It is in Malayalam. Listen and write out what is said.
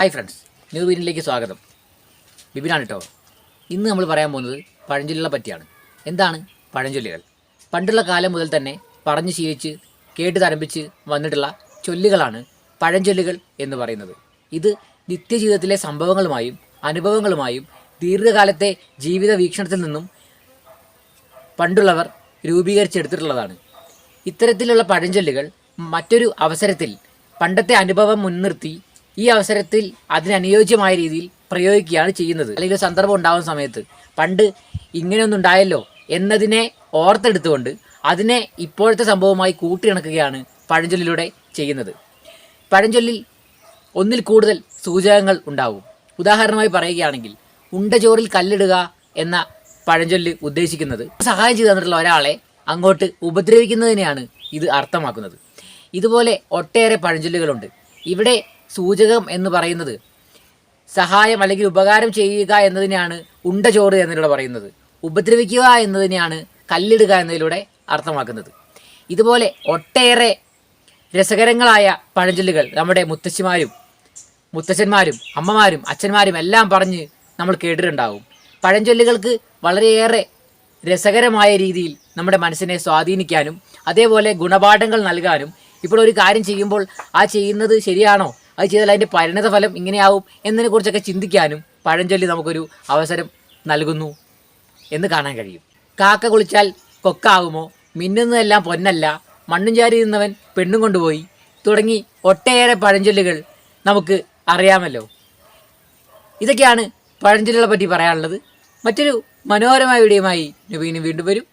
ഹായ് ഫ്രണ്ട്സ് ന്യൂ വീനിലേക്ക് സ്വാഗതം. ബിബിനാണ് കേട്ടോ ഇന്ന് നമ്മൾ പറയാൻ പോകുന്നത് പഴഞ്ചൊല്ലുകളെ പറ്റിയാണ്. എന്താണ് പഴഞ്ചൊല്ലുകൾ? പണ്ടുള്ള കാലം മുതൽ തന്നെ പറഞ്ഞു ശീലിച്ച് കേട്ട് തരംഭിച്ച് വന്നിട്ടുള്ള ചൊല്ലുകളാണ് പഴഞ്ചൊല്ലുകൾ എന്ന് പറയുന്നത്. ഇത് നിത്യജീവിതത്തിലെ സംഭവങ്ങളുമായും അനുഭവങ്ങളുമായും ദീർഘകാലത്തെ ജീവിത വീക്ഷണത്തിൽ നിന്നും പണ്ടുള്ളവർ രൂപീകരിച്ചെടുത്തിട്ടുള്ളതാണ്. ഇത്തരത്തിലുള്ള പഴഞ്ചൊല്ലുകൾ മറ്റൊരു അവസരത്തിൽ പണ്ടത്തെ അനുഭവം മുൻനിർത്തി ഈ അവസരത്തിൽ അതിനനുയോജ്യമായ രീതിയിൽ പ്രയോഗിക്കുകയാണ് ചെയ്യുന്നത്. അല്ലെങ്കിൽ സന്ദർഭം ഉണ്ടാകുന്ന സമയത്ത് പണ്ട് ഇങ്ങനെയൊന്നും ഉണ്ടായല്ലോ എന്നതിനെ ഓർത്തെടുത്തുകൊണ്ട് അതിനെ ഇപ്പോഴത്തെ സംഭവമായി കൂട്ടിയിണക്കുകയാണ് പഴഞ്ചൊല്ലിലൂടെ ചെയ്യുന്നത്. പഴഞ്ചൊല്ലിൽ ഒന്നിൽ കൂടുതൽ സൂചകങ്ങൾ ഉണ്ടാവും. ഉദാഹരണമായി പറയുകയാണെങ്കിൽ ഉണ്ടചോറിൽ കല്ലിടുക എന്ന പഴഞ്ചൊല്ല് ഉദ്ദേശിക്കുന്നത് സഹായം ചെയ്തു തന്നിട്ടുള്ള ഒരാളെ അങ്ങോട്ട് ഉപദ്രവിക്കുന്നതിനെയാണ് ഇത് അർത്ഥമാക്കുന്നത്. ഇതുപോലെ ഒട്ടേറെ പഴഞ്ചൊല്ലുകളുണ്ട്. ഇവിടെ സൂചകം എന്ന് പറയുന്നത്. സഹായം അല്ലെങ്കിൽ ഉപകാരം ചെയ്യുക എന്നതിനെയാണ് ഉണ്ടചോറ് എന്നതിലൂടെ പറയുന്നത്. ഉപദ്രവിക്കുക എന്നതിനെയാണ് കല്ലിടുക എന്നതിലൂടെ അർത്ഥമാക്കുന്നത്. ഇതുപോലെ ഒട്ടേറെ രസകരങ്ങളായ പഴഞ്ചൊല്ലുകൾ നമ്മുടെ മുത്തശ്ശിമാരും മുത്തച്ഛന്മാരും അമ്മമാരും അച്ഛന്മാരും എല്ലാം പറഞ്ഞ് നമ്മൾ കേട്ടിട്ടുണ്ടാവും. പഴഞ്ചൊല്ലുകൾക്ക് വളരെയേറെ രസകരമായ രീതിയിൽ നമ്മുടെ മനസ്സിനെ സ്വാധീനിക്കാനും അതേപോലെ ഗുണപാഠങ്ങൾ നൽകാനും ഇപ്പോൾ ഒരു കാര്യം ചെയ്യുമ്പോൾ ആ ചെയ്യുന്നത് ശരിയാണോ? അത് ചെയ്താൽ അതിന്റെ പരിണത ഫലം ഇങ്ങനെയാവും എന്നതിനെക്കുറിച്ചൊക്കെ ചിന്തിക്കാനും പഴഞ്ചൊല്ലി നമുക്കൊരു അവസരം നൽകുന്നു എന്ന് കാണാൻ കഴിയും. കാക്ക കുളിച്ചാൽ കൊക്കാകുമോ മിന്നുന്നതെല്ലാം പൊന്നല്ല. മണ്ണും ചാരി നിന്നവൻ പെണ്ണും കൊണ്ടുപോയി. തുടങ്ങി ഒട്ടേറെ പഴഞ്ചൊല്ലുകൾ നമുക്ക് അറിയാമല്ലോ. ഇതൊക്കെയാണ് പഴഞ്ചൊല്ലുകളെ പറ്റി പറയാനുള്ളത്. മറ്റൊരു മനോഹരമായ വീഡിയോയുമായി നവീനും വീണ്ടും വരും.